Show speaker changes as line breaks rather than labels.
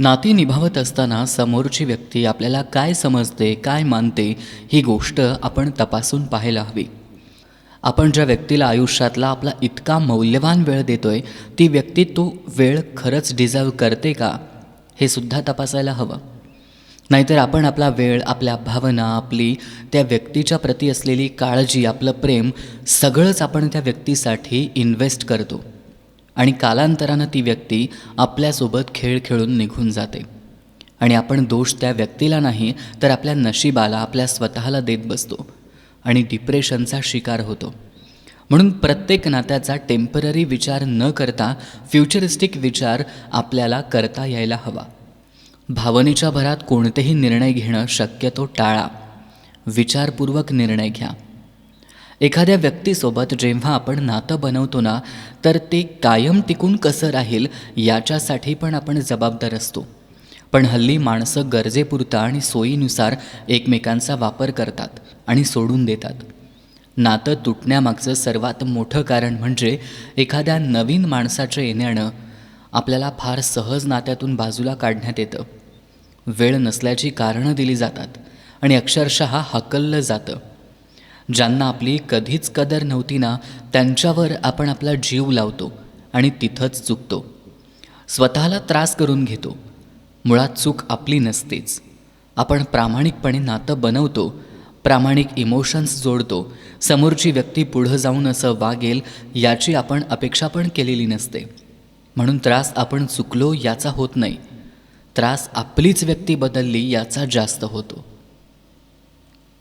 नाती निभावत असताना समोरची व्यक्ती आपल्याला काय समजते काय मानते ही गोष्ट आपण तपासून पाहायला हवी. आपण ज्या व्यक्तीला आयुष्यातला आपला इतका मौल्यवान वेळ देतोय ती व्यक्ती तो वेळ खरंच डिझर्व करते का हे सुद्धा तपासायला हवं. नाहीतर आपण आपला वेळ आपल्या भावना आपली त्या व्यक्तीच्या प्रती असलेली काळजी आपलं प्रेम सगळंच आपण त्या व्यक्तीसाठी इन्व्हेस्ट करतो. आणि कालांतरानं ती व्यक्ती आपल्यासोबत खेळ खेळून निघून जाते. आणि आपण दोष त्या व्यक्तीला नाही तर आपल्या नशिबाला आपल्या स्वतःला देत बसतो आणि डिप्रेशनचा शिकार होतो. म्हणून प्रत्येक नात्याचा टेंपररी विचार न करता फ्युचरिस्टिक विचार आपल्याला करता यायला हवा. भावनेच्या भरात कोणतेही निर्णय घेणं शक्यतो टाळा. विचारपूर्वक निर्णय घ्या. एखाद्या व्यक्तीसोबत जेव्हा आपण नातं बनवतो ना तर ते कायम टिकून कसं राहील याच्यासाठी पण आपण जबाबदार असतो. पण हल्ली माणसं गरजेपुरता आणि सोयीनुसार एकमेकांचा वापर करतात आणि सोडून देतात. नातं तुटण्यामागचं सर्वात मोठं कारण म्हणजे एखाद्या नवीन माणसाच्या येण्यानं आपल्याला फार सहज नात्यातून बाजूला काढण्यात येतं. वेळ नसल्याची कारणं दिली जातात आणि अक्षरशः हकललं जातं. ज्यांना आपली कधीच कदर नव्हती ना त्यांच्यावर आपण आपला जीव लावतो आणि तिथंच चुकतो. स्वतःला त्रास करून घेतो. मुळात चूक आपली नसतेच. आपण प्रामाणिकपणे नातं बनवतो प्रामाणिक इमोशन्स जोडतो समोरची व्यक्ती पुढं जाऊन असं वागेल याची आपण अपेक्षा पण केलेली नसते. म्हणून त्रास आपण चुकलो याचा होत नाही. त्रास आपलीच व्यक्ती बदलली याचा जास्त होतो.